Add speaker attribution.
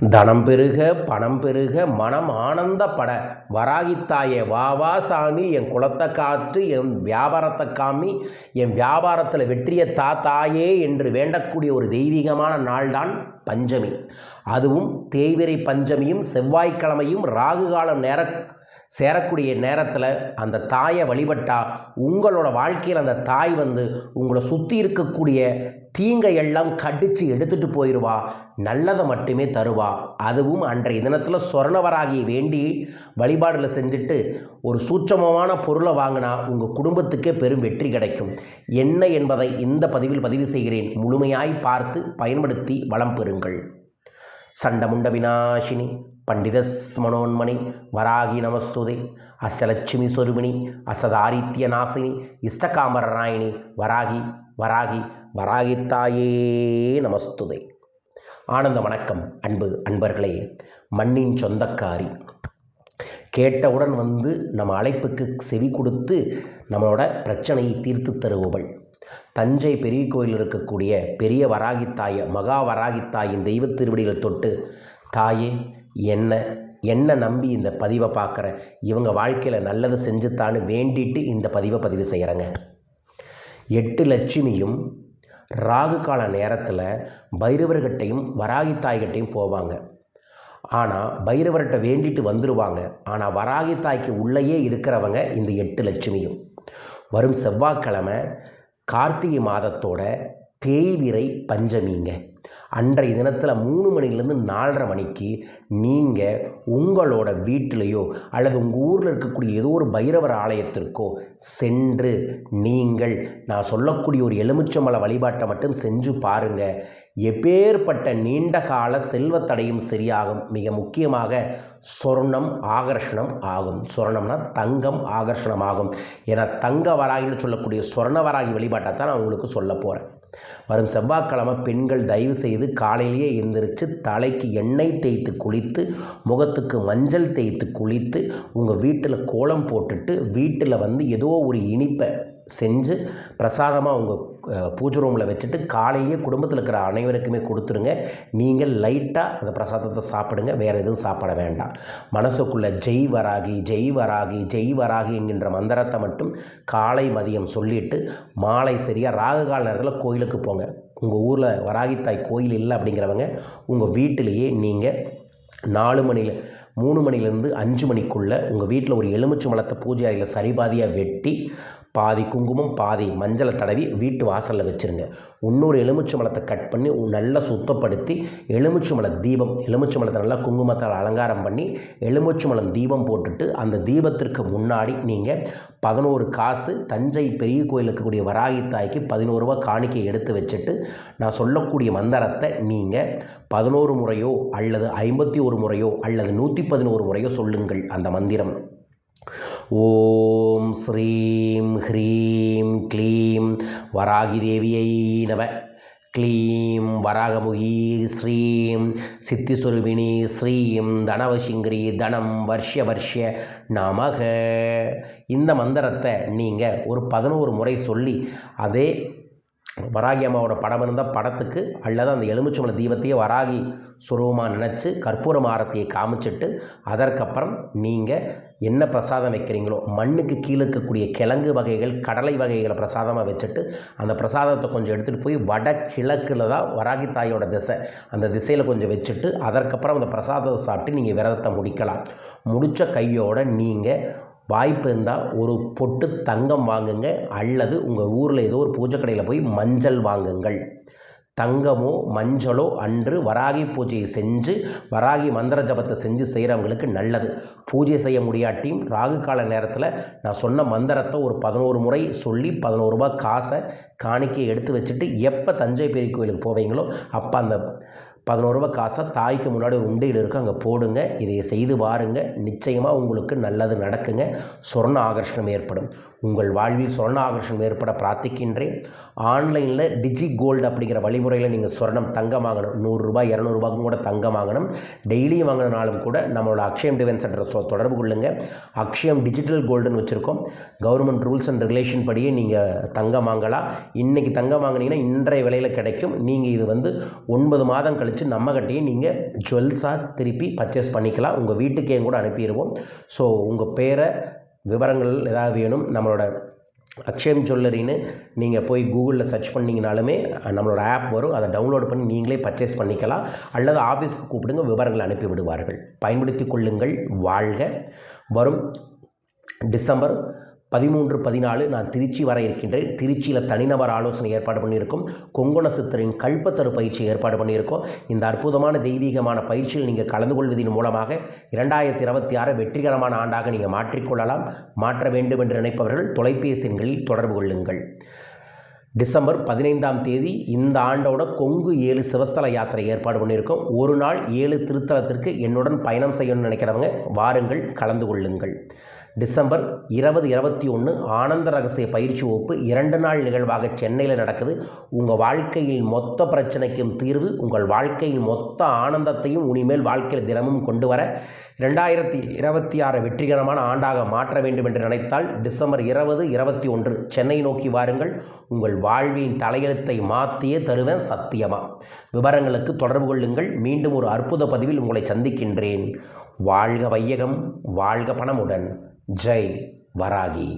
Speaker 1: தனம் பெருக பணம் பெருக மனம் ஆனந்தப்பட. வராகித்தாயே வா வா சாமி என் குலத்தை காற்று என் வியாபாரத்தை காமி என் வியாபாரத்தில் வெற்றியை தா தாயே என்று வேண்டக்கூடிய ஒரு தெய்வீகமான நாள்தான் பஞ்சமி. அதுவும் தேய்பிரை பஞ்சமியும் செவ்வாய்க்கிழமையும் ராகு காலம் நேர சேரக்கூடிய நேரத்தில் அந்த தாயை வழிபட்டா உங்களோட வாழ்க்கையில் அந்த தாய் வந்து உங்களை சுற்றி இருக்கக்கூடிய தீங்கை எல்லாம் கடித்து எடுத்துகிட்டு போயிடுவா நல்லதை மட்டுமே தருவா. அதுவும் அன்றைய தினத்தில் சொர்ணவராகிய வேண்டி வழிபாடில் செஞ்சுட்டு ஒரு சூட்சமமான பொருளை வாங்கினா உங்கள் குடும்பத்துக்கே பெரும் வெற்றி கிடைக்கும். என்ன என்பதை இந்த பதிவில் பதிவு செய்கிறேன். முழுமையாய் பார்த்து பயன்படுத்தி வளம் பெறுங்கள். சண்டமுண்ட விநாசினி பண்டித மனோன்மணி வராகி நமஸ்துதே அஷ்டலட்சுமி சொருபிணி அசதாரித்ய நாசினி இஷ்டகாமரநாயினி வராகி வராகி வராகித்தாயே நமஸ்துதே. ஆனந்த வணக்கம் அன்பு அன்பர்களே. மண்ணின் சொந்தக்காரி கேட்டவுடன் வந்து நம்ம அழைப்புக்கு செவி கொடுத்து நம்மளோட பிரச்சனையை தீர்த்து தருபவள் தஞ்சை பெரிய கோயில் இருக்கக்கூடிய பெரிய வராகித்தாய மகா வராகித்தாயின் தெய்வ திருவடிகளை தொட்டு தாயே என்ன என்ன நம்பி இந்த பதிவை பார்க்குற? இவங்க வாழ்க்கையில் நல்லதை செஞ்சுத்தான்னு வேண்டிட்டு இந்த பதிவை பதிவு செய்கிறேங்க எட்டு லட்சுமியும் ராகு கால நேரத்தில் பைரவர்கிட்டையும் வராகித்தாய்கிட்டையும் போவாங்க. ஆனால் பைரவர்கிட்ட வேண்டிட்டு வந்துடுவாங்க ஆனால் வராகி தாய்க்கு உள்ளேயே இருக்கிறவங்க இந்த எட்டு லட்சுமியும். வரும் செவ்வாய்க்கிழமை கார்த்திகை மாதத்தோட தேய்விரை பஞ்சமிங்க. அன்றைய தினத்தில் மூணு மணிலேருந்து நாலரை மணிக்கு நீங்கள் உங்களோட வீட்டிலையோ அல்லது உங்கள் ஊரில் இருக்கக்கூடிய ஏதோ ஒரு பைரவர் ஆலயத்திற்கோ சென்று நீங்கள் நான் சொல்லக்கூடிய ஒரு எலுமிச்சம்பழ வழிபாட்டை மட்டும் செஞ்சு பாருங்கள் எப்பேற்பட்ட நீண்ட கால செல்வத்தடையும் சரியாகும். மிக முக்கியமாக சொர்ணம் ஆகர்ஷணம் ஆகும். சொர்ணம்னா தங்கம் ஆகர்ஷணம் ஆகும். ஏன்னா தங்க வராகின்னு சொல்லக்கூடிய சொர்ண வராகி வழிபாட்டை தான் நான் உங்களுக்கு சொல்ல போகிறேன் வரும் செவ்வாய்க்கிழமை பெண்கள் தயவு செய்து காலையிலேயே எந்திரிச்சு தலைக்கு எண்ணெய் தேய்த்து குளித்து முகத்துக்கு மஞ்சள் தேய்த்து குளித்து உங்கள் வீட்டில் கோலம் போட்டுட்டு வீட்டில் வந்து ஏதோ ஒரு இனிப்பை செஞ்சு பிரசாதமாக உங்கள் பூஜை ரூமில் வச்சுட்டு காலையிலேயே குடும்பத்தில் இருக்கிற அனைவருக்குமே கொடுத்துருங்க. நீங்கள் லைட்டாக அந்த பிரசாதத்தை சாப்பிடுங்க. வேறு எதுவும் சாப்பிட வேண்டாம். மனசுக்குள்ளே ஜெய் வராகி ஜெய் வராகி ஜெய் வராகி என்கின்ற மந்திரத்தை மட்டும் காலை மதியம் சொல்லிவிட்டு மாலை சரியாக ராகுகால நேரத்தில் கோயிலுக்கு போங்க. உங்கள் ஊரில் வராகித்தாய் கோயில் இல்லை அப்படிங்கிறவங்க உங்கள் வீட்டிலேயே நீங்கள் நாலு மணியில் மூணு மணிலேருந்து அஞ்சு மணிக்குள்ளே உங்கள் வீட்டில் ஒரு எலுமிச்சை மலத்தை பூஜை அறையில் சரிபாதியாக வெட்டி பாதி குங்குமம் பாதி மஞ்சளை தடவி வீட்டு வாசலில் வச்சுருங்க. இன்னொரு எலுமிச்சை மலத்தை கட் பண்ணி நல்லா சுத்தப்படுத்தி எலுமிச்சை மலை தீபம் எலுமிச்சை மலத்தை நல்லா குங்குமத்தால் அலங்காரம் பண்ணி எலுமிச்சை மலம் தீபம் போட்டுட்டு அந்த தீபத்திற்கு முன்னாடி நீங்கள் பதினோரு காசு தஞ்சை பெரிய கோயில் இருக்கக்கூடிய வராகி தாய்க்கு பதினோரு ரூபா காணிக்கை எடுத்து வச்சுட்டு நான் சொல்லக்கூடிய மந்திரத்தை நீங்கள் பதினோரு முறையோ அல்லது ஐம்பத்தி ஒரு முறையோ அல்லது நூற்றி பதினோரு முறையோ சொல்லுங்கள் அந்த மந்திரம். ஓம் ஸ்ரீம் ஹ்ரீம் க்ளீம் வராகி தேவியை நவ க்ளீம் வராகமுகி ஸ்ரீம் சித்திஸ்வரூபிணி ஸ்ரீம் தனவசிங்கிரி தனம் வர்ஷ வர்ஷ நமக. இந்த மந்திரத்தை நீங்கள் ஒரு பதினோரு முறை சொல்லி அதே வராகி அம்மாவோட படம் இருந்தால் படத்துக்கு அல்லது அந்த எலுமிச்சம்பள தீபத்தையே வராகி சுரூபமாக நினச்சி கற்பூரம் ஆரத்தியை காமிச்சிட்டு அதற்கப்புறம் நீங்கள் என்ன பிரசாதம் வைக்கிறீங்களோ மண்ணுக்கு கீழே இருக்கக்கூடிய கிழங்கு வகைகள் கடலை வகைகளை பிரசாதமாக வச்சுட்டு அந்த பிரசாதத்தை கொஞ்சம் எடுத்துகிட்டு போய் வட கிழக்கில் தான் வராகி தாயோட திசை. அந்த திசையில் கொஞ்சம் வச்சுட்டு அதற்கப்புறம் அந்த பிரசாதத்தை சாப்பிட்டு நீங்கள் விரதத்தை முடிக்கலாம். முடித்த கையோடு நீங்கள் வாய்ப்பு இருந்தால் ஒரு பொட்டு தங்கம் வாங்குங்க அல்லது உங்கள் ஊரில் ஏதோ ஒரு பூஜை கடையில் போய் மஞ்சள் வாங்குங்கள். தங்கமோ மஞ்சளோ அன்று வராகி பூஜையை செஞ்சு வராகி மந்திர ஜபத்தை செஞ்சு செய்கிறவங்களுக்கு நல்லது. பூஜை செய்ய முடியாட்டியும் ராகு கால நேரத்தில் நான் சொன்ன மந்திரத்தை ஒரு பதினோரு முறை சொல்லி பதினோரு ரூபாய் காசை காணிக்கையை எடுத்து வச்சுட்டு எப்போ தஞ்சை பெரிய கோயிலுக்கு போவீங்களோ அப்போ அந்த பதினோரு ரூபாய் காசை தாய்க்கு முன்னாடி ஒரு உண்டியில் அங்கே போடுங்க. இதை செய்து பாருங்க. நிச்சயமாக உங்களுக்கு நல்லது நடக்குங்க. சொர்ண ஆகர்ஷணம் ஏற்படும். உங்கள் வாழ்வில் சொர்ணாகர்ஷணம் ஏற்பட பிரார்த்திக்கின்றேன். ஆன்லைனில் டிஜி கோல்டு அப்படிங்கிற வழிமுறையில் நீங்கள் சொர்ணம் தங்கம் வாங்கணும் நூறுரூபா இரநூறுபாக்கும் கூட தங்கம் வாங்கணும் டெய்லியும் வாங்கினாலும் கூட நம்மளோட அக்ஷயம் டிவென் சென்டர் சொ- தொடர்பு கொள்ளுங்கள் அக்ஷயம் டிஜிட்டல் கோல்டுன்னு வச்சுருக்கோம். கவர்மெண்ட் ரூல்ஸ் அண்ட் ரெகுலேஷன் படியே நீங்கள் தங்கம் வாங்கலாம் இன்றைக்கி தங்கம் வாங்குனீங்கன்னா இன்றைய விலையில் கிடைக்கும். நீங்கள் இது வந்து ஒன்பது மாதம் வச்சு நம்மக்கிட்டேயே நீங்கள் ஜுவல்ஸாக திருப்பி பர்ச்சேஸ் பண்ணிக்கலாம். உங்கள் வீட்டுக்கே கூட அனுப்பிடுவோம் ஸோ உங்கள் பேரை விவரங்கள் ஏதாவது வேணும் நம்மளோட அக்ஷயம் ஜுவல்லரின்னு நீங்கள் போய் கூகுளில் சர்ச் பண்ணிங்கனாலுமே நம்மளோட ஆப் வரும். அதை டவுன்லோட் பண்ணி நீங்களே பர்ச்சேஸ் பண்ணிக்கலாம். அல்லது ஆஃபீஸ்க்கு கூப்பிடுங்க விவரங்களை அனுப்பி விடுவார்கள் பயன்படுத்தி கொள்ளுங்கள் வாழ்க. வரும் டிசம்பர் பதிமூன்று பதினாலு நான் திருச்சி வர இருக்கின்றேன். திருச்சியில் தனிநபர் ஆலோசனை ஏற்பாடு பண்ணியிருக்கோம். கொங்கண சித்தரின் கல்பத்தரு பயிற்சி ஏற்பாடு பண்ணியிருக்கோம். இந்த அற்புதமான தெய்வீகமான பயிற்சியில் நீங்கள் கலந்து கொள்வதன் மூலமாக இரண்டாயிரத்தி இருபத்தி ஆறு வெற்றிகரமான ஆண்டாக நீங்கள் மாற்றிக்கொள்ளலாம் மாற்ற வேண்டும் என்று நினைப்பவர்கள் தொலைபேசி எண்களில் தொடர்பு கொள்ளுங்கள். டிசம்பர் பதினைந்தாம் தேதி இந்த ஆண்டோட கொங்கு ஏழு சிவஸ்தல யாத்திரை ஏற்பாடு பண்ணியிருக்கோம். ஒரு நாள் ஏழு திருத்தலத்திற்கு என்னுடன் பயணம் செய்யணும்னு நினைக்கிறவங்க வாருங்கள் கலந்து கொள்ளுங்கள். டிசம்பர் இருபது இருபத்தி ஒன்று ஆனந்த ரகசிய பயிற்சி வகுப்பு இரண்டு நாள் நிகழ்வாக சென்னையில் நடக்குது. உங்கள் வாழ்க்கையில் மொத்த பிரச்சனைக்கும் தீர்வு உங்கள் வாழ்க்கையில் மொத்த ஆனந்தத்தையும் இனிமேல் வாழ்க்கையில் தினமும் கொண்டு வர ரெண்டாயிரத்தி இருபத்தி ஆறு வெற்றிகரமான ஆண்டாக மாற்ற வேண்டும் என்று நினைத்தால் டிசம்பர் இருபது இருபத்தி ஒன்று சென்னை நோக்கி வாருங்கள். உங்கள் வாழ்வின் தலையெழுத்தை மாற்றியே தருவேன் சத்தியமா. விவரங்களுக்கு தொடர்பு கொள்ளுங்கள். மீண்டும் ஒரு அற்புத பதிவில் உங்களை சந்திக்கின்றேன். வாழ்க வையகம் வாழ்க பணமுடன். ஜெய் வராகி